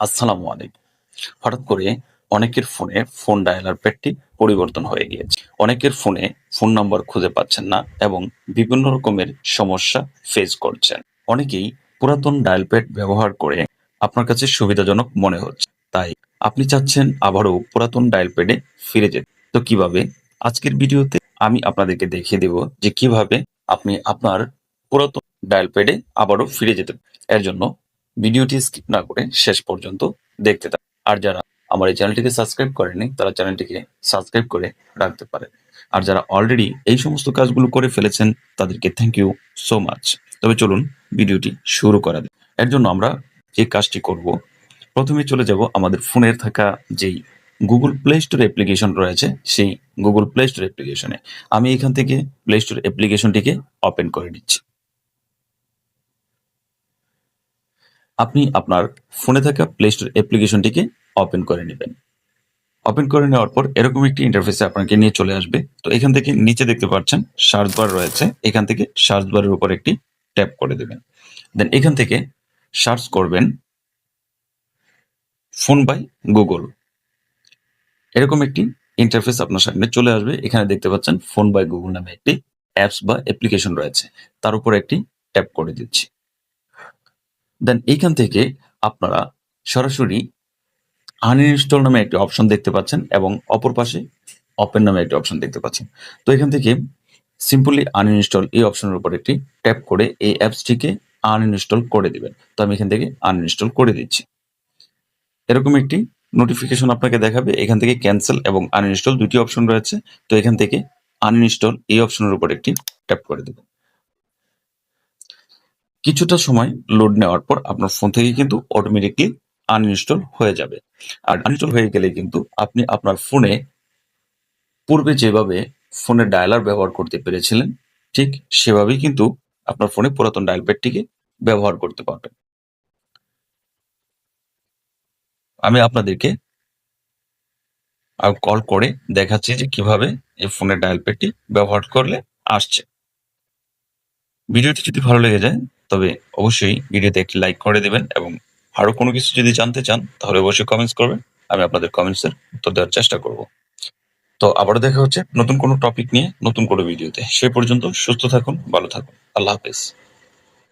আসসালামু আলাইকুম। হঠাৎ করে অনেকের ফোনে ফোন ডায়ালার প্যাডটি পরিবর্তন হয়ে গিয়েছে। অনেকের ফোনে ফোন নম্বর খুঁজে পাচ্ছেন না এবং বিভিন্ন রকমের সমস্যা ফেস করছেন। অনেকেই পুরাতন ডায়াল প্যাড ব্যবহার করে আপনার কাছে সুবিধাজনক মনে হচ্ছে। তাই আপনি চাচ্ছেন আবারও পুরাতন ডায়াল প্যাডে ফিরে যেতে। তো কীভাবে? আজকের ভিডিওতে আমি আপনাদেরকে দেখিয়ে দেব যে কীভাবে আপনি আপনার পুরাতন ডায়াল প্যাডে আবারও ফিরে যেতে এর জন্য ভিডিওটি স্কিপ না করে শেষ পর্যন্ত দেখতে থাকুন। আর যারা আমার এই চ্যানেলটিকে সাবস্ক্রাইব করেনি তারা চ্যানেলটিকে সাবস্ক্রাইব করে রাখতে পারে আর যারা অলরেডি এই সমস্ত কাজগুলো করে ফেলেছেন, তাদেরকে থ্যাংক ইউ সো মাচ তবে চলুন ভিডিওটি শুরু করা যাক। এর জন্য আমরা যে কাজটি করব, প্রথমে চলে যাব আমাদের ফোনের থাকা যেই গুগল প্লে স্টোর অ্যাপ্লিকেশন রয়েছে, সেই গুগল প্লে স্টোর অ্যাপ্লিকেশনে আমি এখান থেকে প্লে স্টোর অ্যাপ্লিকেশনটিকে ওপেন করে নিচ্ছি। আপনি আপনার ফোনে থাকা প্লে স্টোর অ্যাপ্লিকেশনটিকে ওপেন করে নেবেন। ওপেন করে নেওয়ার পর এরকম একটি ইন্টারফেসে আপনাকে নিয়ে চলে আসবে। তো এখান থেকে নিচে দেখতে পাচ্ছেন সার্চ বার রয়েছে। এখান থেকে সার্চ বারের উপর একটি ট্যাপ করে দেবেন। দেন এখান থেকে সার্চ করবেন ফোন বাই গুগল এরকম একটি ইন্টারফেস আপনার সামনে চলে আসবে। এখানে দেখতে পাচ্ছেন ফোন বাই গুগল নামে একটি অ্যাপস বা অ্যাপ্লিকেশন রয়েছে। তার উপর একটি ট্যাপ করে দিচ্ছি। দেন এইখান থেকে আপনারা সরাসরি আনইনস্টল নামে একটি অপশন দেখতে পাচ্ছেন এবং অপর পাশে ওপেন নামে একটি অপশন দেখতে পাচ্ছেন। তো এখান থেকে সিম্পলি আনইনস্টল এই অপশনের উপর একটি ট্যাপ করে এই অ্যাপসটিকে আনইনস্টল করে দিবেন। তো আমি এখান থেকে আনইনস্টল করে দিচ্ছি। এরকম একটি নোটিফিকেশন আপনাকে দেখাবে। এখান থেকে ক্যান্সেল এবং আনইনস্টল দুটি অপশন রয়েছে। তো এখান থেকে আনইনস্টল এই অপশনের উপর একটি ট্যাপ করে দেবেন। কিছুটা সময় লোড নেওয়ার পর আপনার ফোন থেকে কিন্তু অটোমেটিকলি আনইনস্টল হয়ে যাবে। আর আনইনস্টল হয়ে গেলে কিন্তু আপনি আপনার ফোনে পূর্বে যেভাবে ফোনে ডায়ালার ব্যবহার করতে পেরেছিলেন, ঠিক সেভাবেই কিন্তু আপনার ফোনে পুরাতন ডায়াল প্যাডটিকে ব্যবহার করতে পারবেন। আমি আপনাদেরকে কল করে দেখাচ্ছি যে কীভাবে এই ফোনের ডায়াল প্যাডটি ব্যবহার করলে আসছে। ভিডিওটি যদি ভালো লেগে যায় তবে অবশ্যই ভিডিওতে একটি লাইক করে দেবেন এবং আরও কোনো কিছু যদি জানতে চান, তাহলে অবশ্যই কমেন্টস করবেন। আমি আপনাদের কমেন্টসের উত্তর দেওয়ার চেষ্টা করব। তো আবারও দেখা হচ্ছে নতুন কোনো টপিক নিয়ে নতুন কোনো ভিডিওতে সে পর্যন্ত সুস্থ থাকুন, ভালো থাকুন। আল্লাহ হাফেজ।